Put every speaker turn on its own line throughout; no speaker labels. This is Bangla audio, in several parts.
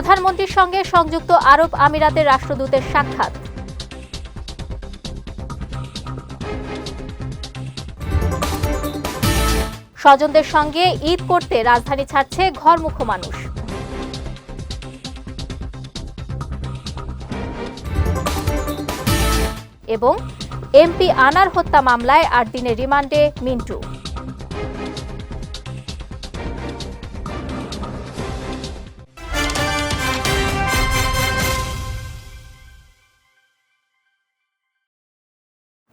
প্রধানমন্ত্রীর সঙ্গে সংযুক্ত আরব আমিরাতের রাষ্ট্রদূতের সাক্ষাৎ। স্বজনদের সঙ্গে ঈদ করতে রাজধানী ছাড়ছে ঘরমুখ মানুষ এবং এমপি আনার হত্যা মামলায় আট দিনের রিমান্ডে মিন্টু।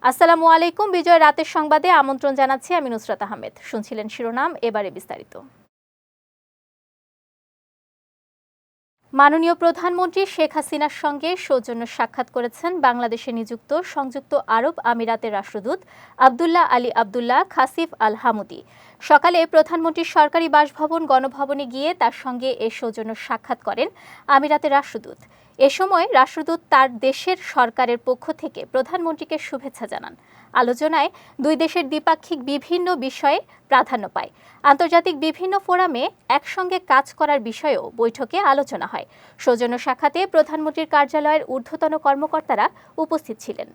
আসসালামু আলাইকুম। বিজয় রাতের সংবাদে আমন্ত্রণ জানাচ্ছি আমি নুসরাত আহমেদ। শুনছিলেন শিরোনাম এবারে বিস্তারিত। মাননীয় প্রধানমন্ত্রী শেখ হাসিনার সঙ্গে সৌজন্য সাক্ষাৎ করেছেন বাংলাদেশে নিযুক্ত সংযুক্ত আরব আমিরাতের রাষ্ট্রদূত Abdullah Ali Abdullah Khasif Al Hamudi. সকালে প্রধানমন্ত্রীর সরকারি বাসভবন গণভবনে গিয়ে তার সঙ্গে এ সৌজন্য সাক্ষাৎ করেন আমিরাতের রাষ্ট্রদূত। এ সময় রাষ্ট্রদূত তার দেশের সরকারের পক্ষ থেকে প্রধানমন্ত্রীকে শুভেচ্ছা জানান। আলোচনায় দুই দেশের দ্বিপাক্ষিক বিভিন্ন বিষয়ে প্রাধান্য পায়। আন্তর্জাতিক বিভিন্ন ফোরামে একসঙ্গে কাজ করার বিষয়েও বৈঠকে আলোচনা হয়। সৌজন্য শাখাতে প্রধানমন্ত্রীর কার্যালয়ের ঊর্ধ্বতন কর্মকর্তারা উপস্থিত ছিলেন।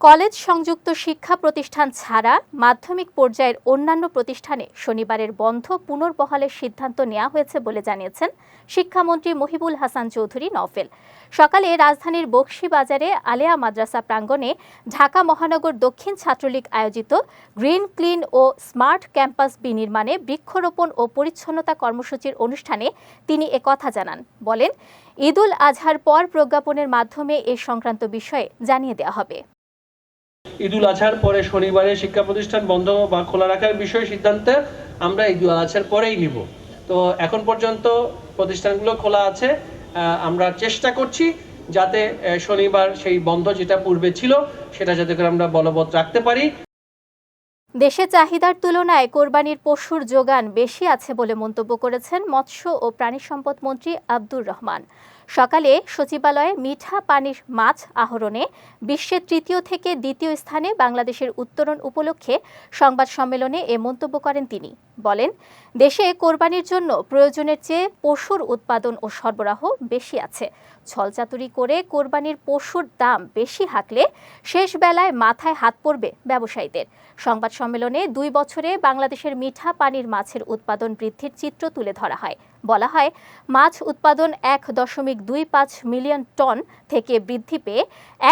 কলেজ সংযুক্ত শিক্ষা প্রতিষ্ঠান ছাড়া মাধ্যমিক পর্যায়ের অন্যান্য প্রতিষ্ঠানে শনিবারের বন্ধ পুনর্বহালের সিদ্ধান্ত নেওয়া হয়েছে বলে জানিয়েছেন শিক্ষামন্ত্রী মহিবুল হাসান চৌধুরী নফেল সকালে রাজধানীর বক্সি বাজারে আলেয়া মাদ্রাসা প্রাঙ্গণে ঢাকা মহানগর দক্ষিণ ছাত্রলীগ আয়োজিত গ্রিন, ক্লিন ও স্মার্ট ক্যাম্পাস বিনির্মাণে বৃক্ষরোপণ ও পরিচ্ছন্নতা কর্মসূচির অনুষ্ঠানে তিনি একথা জানান। বলেন, ঈদুল আজহার পর প্রজ্ঞাপনের মাধ্যমে এ সংক্রান্ত বিষয়ে জানিয়ে দেওয়া হবে।
ঈদুল আজহার পরে শনিবারে শিক্ষা প্রতিষ্ঠান বন্ধ বা খোলা রাখার বিষয়ে সিদ্ধান্ত আমরা ঈদুল আজহার পরেই নিব। তো এখন পর্যন্ত প্রতিষ্ঠানগুলো খোলা আছে আমরা চেষ্টা করছি যাতে শনিবার সেই বন্ধ যেটা পূর্বে ছিল সেটা যাতে করে আমরা বলবৎ রাখতে পারি।
দেশে চাহিদার তুলনায় কোরবানির পশুর যোগান বেশি আছে বলে মন্তব্য করেছেন মৎস্য ও প্রাণী সম্পদ মন্ত্রী আব্দুর রহমান। সকালে সচিবালয়ে মিঠা পানির মাছ আহরণে বিশ্বের তৃতীয় থেকে দ্বিতীয় স্থানে বাংলাদেশের উত্তরণ উপলক্ষে সংবাদ সম্মেলনে এ মন্তব্য করেন তিনি। বলেন, দেশে কোরবানির জন্য প্রয়োজনের চেয়ে পশুর উৎপাদন ও সরবরাহ বেশি আছে। ছলচাতুরি করে কোরবানির পশুর দাম বেশি হাঁকলে শেষ বেলায় মাথায় হাত পড়বে ব্যবসায়ীদের। সংবাদ সম্মেলনে দুই বছরে বাংলাদেশের মিঠা পানির মাছের উৎপাদন বৃদ্ধির চিত্র তুলে ধরা হয়। বলা হয়, মাছ উৎপাদন এক দশমিক দুই পাঁচ মিলিয়ন টন থেকে বৃদ্ধি পেয়ে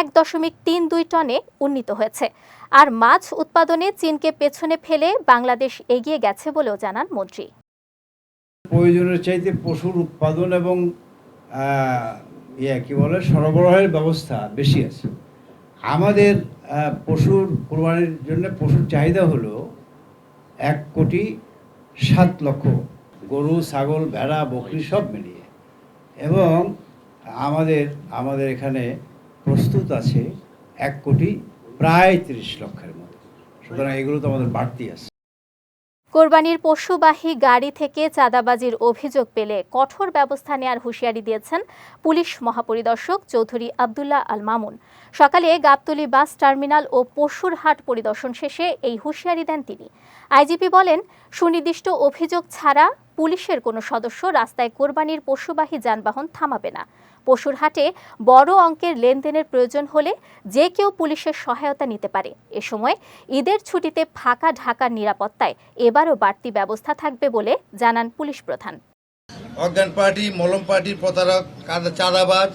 এক দশমিক তিন দুই টনে উন্নীত হয়েছে। আর মাছ উৎপাদনে চীনকে পেছনে ফেলে বাংলাদেশ এগিয়ে গেছে বলেও জানান মন্ত্রী।
প্রয়োজনের চাইতে পশুর উৎপাদন এবং কি বলে, সরবরাহের ব্যবস্থা বেশি আছে। আমাদের পশুর কোরবানির জন্য পশুর চাহিদা হলো এক কোটি সাত লক্ষ গরু, ছাগল, ভেড়া, বকরি সব মিলিয়ে। এবং আমাদের আমাদের এখানে প্রস্তুত আছে এক কোটি প্রায় তিরিশ লক্ষের মতো। সুতরাং এগুলো তো আমাদের বাড়তি আছে।
কোরবানির পশুবাহী গাড়ি থেকে চাঁদাবাজির অভিযোগ পেলে কঠোর ব্যবস্থা নেওয়ার হুঁশিয়ারি দিয়েছেন পুলিশ মহাপরিদর্শক চৌধুরী আবদুল্লাহ আল মামুন। সকালে গাবতলী বাস টার্মিনাল ও পশুর হাট পরিদর্শন শেষে এই হুঁশিয়ারি দেন তিনি। আইজিপি বলেন, সুনির্দিষ্ট অভিযোগ ছাড়া পুলিশের কোনো সদস্য রাস্তায় কোরবানির পশুবাহী যানবাহন থামাবে না। পশুর হাটে বড় অঙ্কের লেনদেনের প্রয়োজন হলে যে কেউ পুলিশের সহায়তা নিতে পারে। এ সময় ঈদের ছুটিতে ফাঁকা ঢাকার নিরাপত্তায় এবারও বাড়তি ব্যবস্থা থাকবে বলে জানান পুলিশ প্রধান।
অজ্ঞান পার্টি, মলম পার্টির প্রতারক চাঁদাবাজ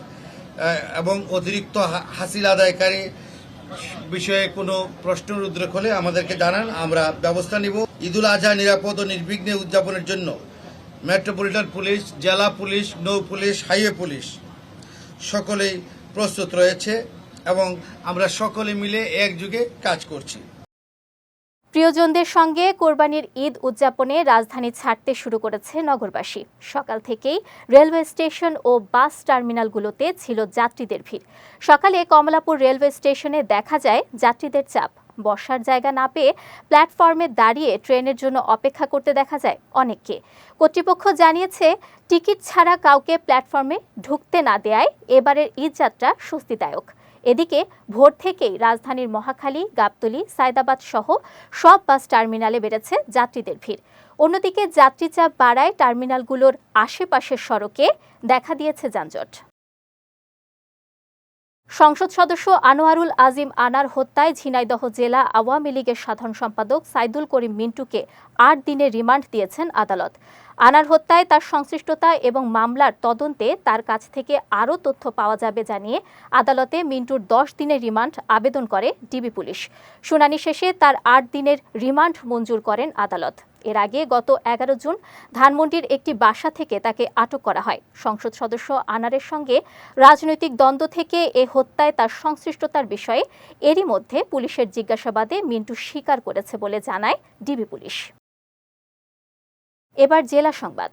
এবং অতিরিক্ত হাসিল আদায়কারী বিষয়ে কোনো প্রশ্নের উদ্রেক হলে আমাদেরকে জানান। আমরা ব্যবস্থা নিব। ঈদুল আজহা নিরাপদ ও নির্বিঘ্নে উদযাপনের জন্য। মেট্রোপলিটন পুলিশ, জেলা পুলিশ, নৌ পুলিশ, হাইওয়ে পুলিশ সকলেই প্রস্তুত রয়েছে এবং আমরা সকলে মিলে একযুগে কাজ করছি।
প্রিয়জনদের সঙ্গে কোরবানির ঈদ উদযাপনে রাজধানী ছাড়তে শুরু করেছে নগরবাসী। সকাল থেকেই রেলওয়ে স্টেশন ও বাস টার্মিনালগুলোতে ছিল যাত্রীদের ভিড়। সকালে কমলাপুর রেলওয়ে স্টেশনে দেখা যায় যাত্রীদের চাপ। বসার জায়গা না পেয়ে প্ল্যাটফর্মে দাঁড়িয়ে ট্রেনের জন্য অপেক্ষা করতে দেখা যায় অনেককে। কর্তৃপক্ষ জানিয়েছে, টিকিট ছাড়া কাউকে প্ল্যাটফর্মে ঢুকতে না দেয়ায় এবারের ঈদ যাত্রা স্বস্তিদায়ক। এদিকে, ভোর থেকেই রাজধানীর মহাখালী, গাবতলী, সায়দাবাদ সহ সব বাস টার্মিনালে বেড়েছে যাত্রীদের ভিড়। অন্যদিকে যাত্রী চাপ বাড়ায় টার্মিনালগুলোর আশেপাশের সড়কে দেখা দিয়েছে যানজট। সংসদ সদস্য আনোয়ারুল আজিম আনার হত্যায় ঝিনাইদহ জেলা আওয়ামী লীগের সাধারণ সম্পাদক সাইদুল করিম মিন্টুকে আট দিনের রিমান্ড দিয়েছেন আদালত। আনার হত্যায় তার সংশ্লিষ্টতা এবং মামলার তদন্তে তার কাছ থেকে আরও তথ্য পাওয়া যাবে জানিয়ে আদালতে মিন্টুর দশ দিনের রিমান্ড আবেদন করে ডিবি পুলিশ। শুনানি শেষে তার আট দিনের রিমান্ড মঞ্জুর করেন আদালত। এর আগে গত এগারো জুন ধানমন্ডির একটি বাসা থেকে তাকে আটক করা হয়। সংসদ সদস্য আনারের সঙ্গে রাজনৈতিক দ্বন্দ্ব থেকে এ হত্যায় তার সংশ্লিষ্টতার বিষয়ে এরই মধ্যে পুলিশের জিজ্ঞাসাবাদে মিন্টু স্বীকার করেছে বলে জানায় ডিবি পুলিশ। এবার জেলা সংবাদ।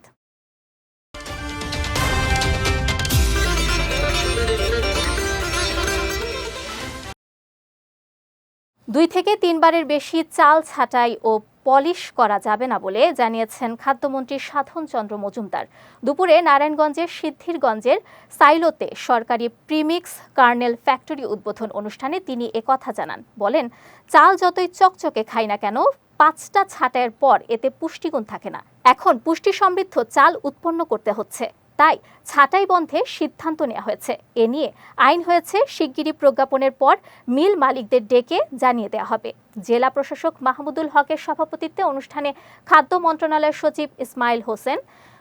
দুই থেকে তিনবারের বেশি চাল ছাঁটাই ও পলিশ করা যাবে না বলে জানিয়েছেন খাদ্যমন্ত্রী সাধন চন্দ্র মজুমদার। দুপুরে নারায়ণগঞ্জের সিদ্ধিরগঞ্জের সাইলোতে সরকারি প্রিমিক্স কার্নেল ফ্যাক্টরি উদ্বোধন অনুষ্ঠানে তিনি একথা জানান। বলেন, চাল যতই চকচকে খাই না কেন, পাঁচটা ছাঁটাইয়ের পর এতে পুষ্টিগুণ থাকে না। এখন পুষ্টি সমৃদ্ধ চাল উৎপন্ন করতে হচ্ছে। তাই ছাঁটাই বন্ধে সিদ্ধান্ত নেওয়া হয়েছে। এ নিয়ে আইন হয়েছে, শিগগিরই প্রজ্ঞাপনের পর মিল মালিকদের ডেকে জানিয়ে দেওয়া হবে। জেলা প্রশাসক মাহমুদুল হকের সভাপতিত্বে অনুষ্ঠানে খাদ্য মন্ত্রণালয়ের সচিব ইসমাইল হোসেন,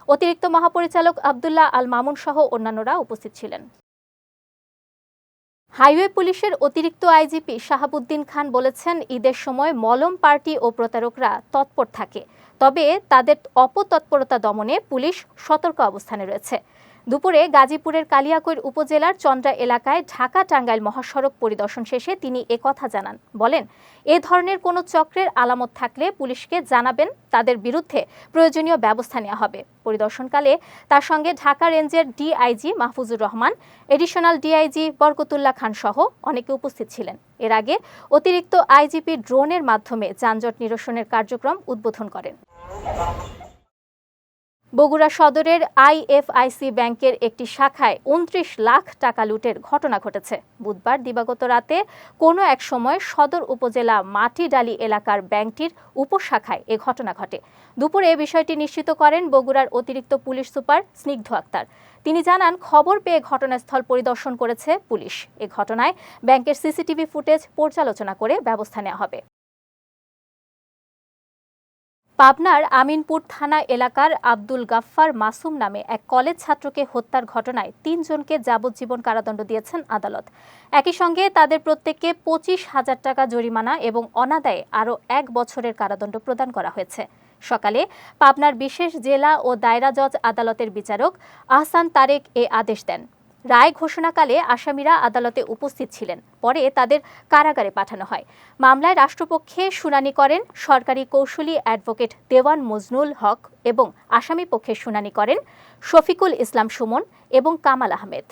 অতিরিক্ত মহাপরিচালক আবদুল্লাহ আল মামুন সহ অন্যান্যরা উপস্থিত ছিলেন। হাইওয়ে পুলিশের অতিরিক্ত আইজিপি শাহাবুদ্দিন খান বলেছেন, ঈদের সময় মলম পার্টি ও প্রতারকরা তৎপর থাকে। তবে তাদের অপতৎপরতা দমনে পুলিশ সতর্ক অবস্থানে রয়েছে। দুপুরে গাজীপুরের কালিয়াকৈর উপজেলার চন্দ্রা এলাকায় ঢাকা টাঙ্গাইল মহাসড়ক পরিদর্শন শেষে তিনি একথা জানান। বলেন, এ ধরনের কোনো চক্রের আলামত থাকলে পুলিশকে জানাবেন, তাদের বিরুদ্ধে প্রয়োজনীয় ব্যবস্থা নেওয়া হবে। পরিদর্শনকালে তার সঙ্গে ঢাকা রেঞ্জের DIG Mahfuzur Rahman, additional DIG Barkatullah Khan সহ অনেকে উপস্থিত ছিলেন। এর আগে অতিরিক্ত আইজিপি ড্রোনের মাধ্যমে যানজট নিরসনের কার্যক্রম উদ্বোধন করেন। বগুড়া সদরের আইএফআইসি ব্যাংকের একটি শাখায় উনত্রিশ লাখ টাকা লুটের ঘটনা ঘটেছে। বুধবার দিবাগত রাতে কোনো এক সময় সদর উপজেলা মাটিডালি এলাকার ব্যাংকটির উপশাখায় এ ঘটনা ঘটে। দুপুরে এ বিষয়টি নিশ্চিত করেন বগুড়ার অতিরিক্ত পুলিশ সুপার স্নিগ্ধ আক্তার। তিনি জানান, খবর পেয়ে ঘটনাস্থল পরিদর্শন করেছে পুলিশ। এ ঘটনায় ব্যাংকের সিসিটিভি ফুটেজ পর্যালোচনা করে ব্যবস্থা নেওয়া হবে। পাবনার আমিনপুর থানা এলাকার আব্দুল গাফফার মাসুম নামে এক কলেজ ছাত্রকে হত্যার ঘটনায় তিনজনকে যাবজ্জীবন কারাদণ্ড দিয়েছেন আদালত। একই সঙ্গে তাদের প্রত্যেককে পঁচিশ হাজার টাকা জরিমানা এবং অনাদায়ে আরও এক বছরের কারাদণ্ড প্রদান করা হয়েছে। সকালে পাবনার বিশেষ জেলা ও দায়রা জজ আদালতের বিচারক আহসান তারেক এ আদেশ দেন। রায় ঘোষণাকালে আসামিরা আদালতে উপস্থিত ছিলেন। পরে তাদের কারাগারে পাঠানো হয়। মামলায় রাষ্ট্রপক্ষে শুনানি করেন সরকারি কৌশলী অ্যাডভোকেট দেওয়ান মজনুল হক এবং আসামি পক্ষে শুনানি করেন শফিকুল ইসলাম সুমন এবং কামাল আহমেদ।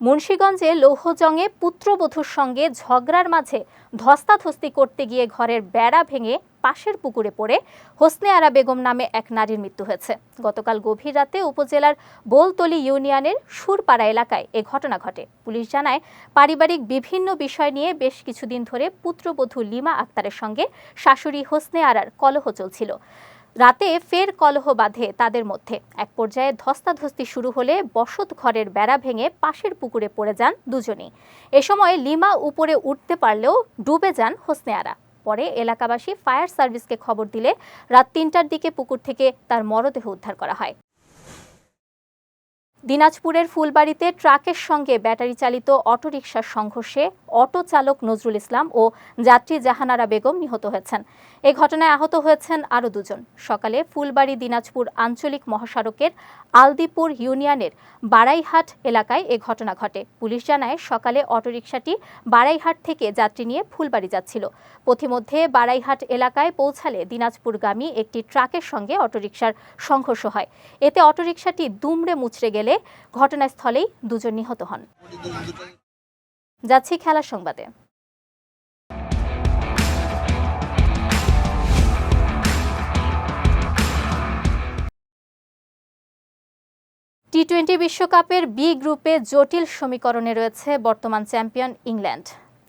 মুন্সীগঞ্জে লৌহজংয়ে পুত্রবধূর সঙ্গে ঝগড়ার মাঝে ধস্তাধস্তি করতে গিয়ে ঘরের বেড়া ভেঙে পাশের পুকুরে পড়ে হোসনে আরা বেগম নামে এক নারীর মৃত্যু হয়েছে। গতকাল গভীর রাতে উপজেলার বোলতলি ইউনিয়নের সুরপাড়া এলাকায় এ ঘটনা ঘটে। পুলিশ জানায়, পারিবারিক বিভিন্ন বিষয় নিয়ে বেশ কিছুদিন ধরে পুত্রবধূ লিমা আক্তারের সঙ্গে শাশুড়ি হোসনে আরার কলহ চলছিল। রাতে ফের কলহ বাঁধে তাদের মধ্যে। এক পর্যায়ে ধস্তাধস্তি শুরু হলে বসত ঘরের বেড়া ভেঙে পাশের পুকুরে পড়ে যান দুজনেই। এ সময় লিমা উপরে উঠতে পারলেও ডুবে যান হোসনে আরা পরে এলাকাবাসী ফায়ার সার্ভিসকে খবর দিলে রাত তিনটার দিকে পুকুর থেকে তার মরদেহ উদ্ধার করা হয়। দিনাজপুরের ফুলবাড়িতে ট্রাকের সঙ্গে ব্যাটারি চালিত অটোরিকশার সংঘর্ষে অটো চালক নজরুল ইসলাম ও যাত্রী জাহানারা বেগম নিহত হয়েছেন। এ ঘটনায় আহত হয়েছেন আরও দুজন। সকালে ফুলবাড়ি দিনাজপুর আঞ্চলিক মহাসড়কের আলদিপুর ইউনিয়নের বাড়াইহাট এলাকায় এ ঘটনা ঘটে। পুলিশ জানায়, সকালে অটোরিকশাটি বাড়াইহাট থেকে যাত্রী নিয়ে ফুলবাড়ি যাচ্ছিল। পথিমধ্যে বাড়াইহাট এলাকায় পৌঁছালে দিনাজপুরগামী একটি ট্রাকের সঙ্গে অটোরিকশার সংঘর্ষ হয়। এতে অটোরিকশাটি দুমড়ে মুচড়ে গেলে ঘটনাস্থলেই দুজন নিহত হন। যাচ্ছি খেলার সংবাদে। টি টোয়েন্টি বিশ্বকাপের বি গ্রুপে জটিল সমীকরণে রয়েছে বর্তমান চ্যাম্পিয়ন ইংল্যান্ড।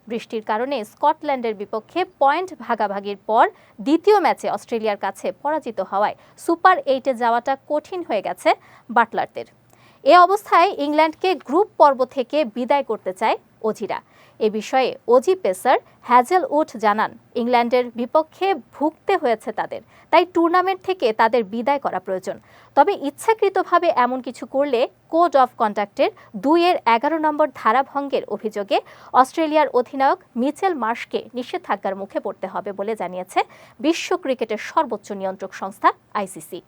বৃষ্টির কারণে স্কটল্যান্ডের বিপক্ষে পয়েন্ট ভাগাভাগির পর দ্বিতীয় ম্যাচে অস্ট্রেলিয়ার কাছে পরাজিত হওয়ায় সুপার এইটে যাওয়াটা কঠিন হয়ে গেছে বাটলারদের। এ অবস্থায় ইংল্যান্ডকে গ্রুপ পর্ব থেকে বিদায় করতে চায় অজিরা। এ বিষয়ে অজি পেসার হ্যাজেল উড জানান, ইংল্যান্ডের বিপক্ষে ভুগতে হয়েছে তাদের, তাই টুর্নামেন্ট থেকে তাদের বিদায় করা প্রয়োজন। তবে ইচ্ছাকৃতভাবে এমন কিছু করলে কোড অফ কন্ডাক্টের দুইয়ের এগারো নম্বর ধারাভঙ্গের অভিযোগে অস্ট্রেলিয়ার অধিনায়ক মিচেল মার্শকে নিষেধাজ্ঞার মুখে পড়তে হবে বলে জানিয়েছে বিশ্ব ক্রিকেটের সর্বোচ্চ নিয়ন্ত্রক সংস্থা আইসিসি।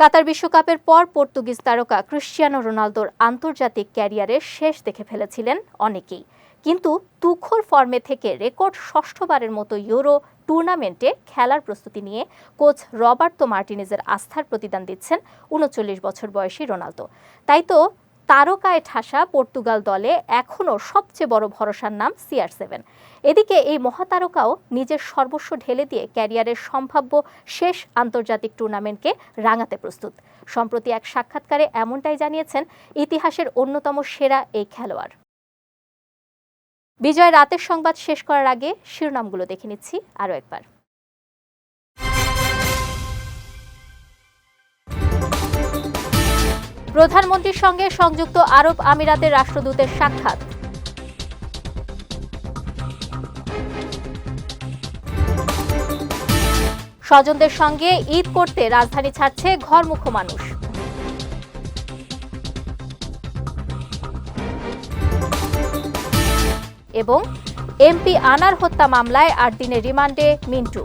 কাতার বিশ্বকাপের পর পর্তুগিজ তারকা ক্রিশ্চিয়ানো রোনালদোর আন্তর্জাতিক ক্যারিয়ারের শেষ দেখে ফেলেছিলেন অনেকেই। কিন্তু তুখোর ফর্মে থেকে রেকর্ড ষষ্ঠবারের মতো ইউরো টুর্নামেন্টে খেলার প্রস্তুতি নিয়ে কোচ রবার্তো মার্টিনেজের আস্থার প্রতিদান দিচ্ছেন উনচল্লিশ বছর বয়সী রোনালদো। তাই তো তারকায় ঠাসা পর্তুগাল দলে এখনও সবচেয়ে বড় ভরসার নাম সিআর সেভেন এদিকে এই মহাতারকাও নিজের সর্বস্ব ঢেলে দিয়ে ক্যারিয়ারের সম্ভাব্য শেষ আন্তর্জাতিক টুর্নামেন্টকে রাঙাতে প্রস্তুত। সম্প্রতি এক সাক্ষাৎকারে এমনটাই জানিয়েছেন ইতিহাসের অন্যতম সেরা এই খেলোয়াড়। বিজয় রাতের সংবাদ শেষ করার আগে শিরোনামগুলো দেখে নিচ্ছি আরও একবার। প্রধানমন্ত্রীর সঙ্গে সংযুক্ত আরব আমিরাতের রাষ্ট্রদূতের সাক্ষাৎ। স্বজনদের সঙ্গে ঈদ করতে রাজধানী ছাড়ছে ঘরমুখো মানুষ। এবং এমপি আনার হত্যা মামলায় আট দিনের রিমান্ডে মিন্টু।